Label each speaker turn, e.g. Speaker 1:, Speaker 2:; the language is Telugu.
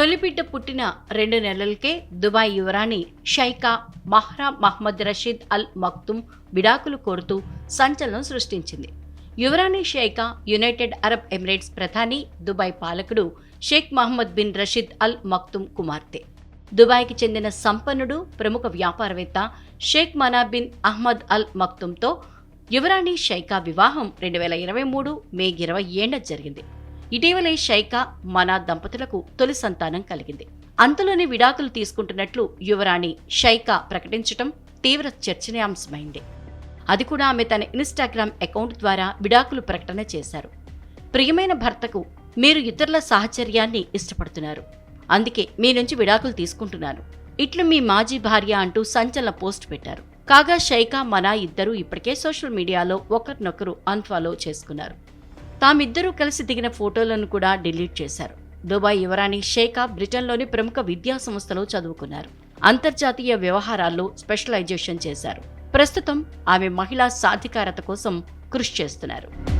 Speaker 1: తొలిబిడ్డ పుట్టిన రెండు నెలలకే దుబాయ్ యువరాణి షైకా మహ్రా మహ్మద్ రషీద్ అల్ మక్తుమ్ విడాకులు కోరుతూ సంచలనం సృష్టించింది. యువరాణి షైకా యునైటెడ్ అరబ్ ఎమిరేట్స్ ప్రధాని దుబాయ్ పాలకుడు Sheikh Mohammed bin Rashid Al Maktoum కుమార్తె. దుబాయ్కి చెందిన సంపన్నుడు ప్రముఖ వ్యాపారవేత్త షేక్ మనా బిన్ అహ్మద్ అల్ మక్తుమ్తో యువరాణి షైకా వివాహం రెండు వేల ఇరవై మూడు మే ఇరవై ఏడున జరిగింది. ఇటీవలే షైకా మనా దంపతులకు తొలి సంతానం కలిగింది. అంతలోనే విడాకులు తీసుకుంటున్నట్లు యువరాణి షైకా ప్రకటించటం తీవ్ర చర్చనీయాంశమైంది. అది కూడా ఆమె తన ఇన్స్టాగ్రామ్ అకౌంట్ ద్వారా విడాకులు ప్రకటన చేశారు. ప్రియమైన భర్తకు మీరు ఇతరుల సాహచర్యాన్ని ఇష్టపడుతున్నారు. అందుకే మీ నుంచి విడాకులు తీసుకుంటున్నాను. ఇట్లు మీ మాజీ భార్య అంటూ సంచలన పోస్ట్ పెట్టారు. కాగా షైకా మనా ఇద్దరూ ఇప్పటికే సోషల్ మీడియాలో ఒకరినొకరు అన్ఫాలో చేసుకున్నారు. తామిద్దరూ కలిసి దిగిన ఫోటోలను కూడా డిలీట్ చేశారు. దుబాయ్ యువరాణి షేఖా బ్రిటన్లోని ప్రముఖ విద్యా సంస్థలో చదువుకున్నారు. అంతర్జాతీయ వ్యవహారాల్లో స్పెషలైజేషన్ చేశారు. ప్రస్తుతం ఆమె మహిళా సాధికారత కోసం కృషి చేస్తున్నారు.